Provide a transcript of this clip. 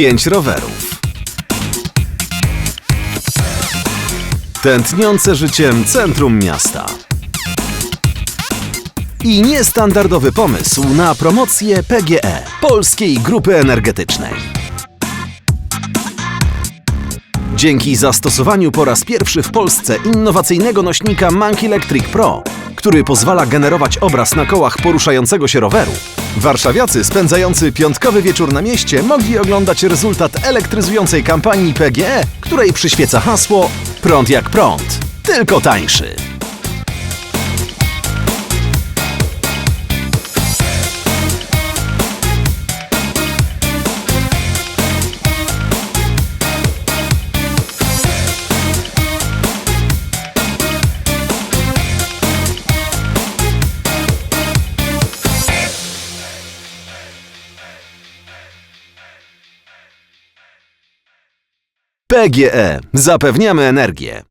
Pięć rowerów. Tętniące życiem centrum miasta. I niestandardowy pomysł na promocję PGE, Polskiej Grupy Energetycznej. Dzięki zastosowaniu po raz pierwszy w Polsce innowacyjnego nośnika Monkey Electric Pro, który pozwala generować obraz na kołach poruszającego się roweru, warszawiacy spędzający piątkowy wieczór na mieście mogli oglądać rezultat elektryzującej kampanii PGE, której przyświeca hasło Prąd jak prąd, tylko tańszy. PGE. Zapewniamy energię.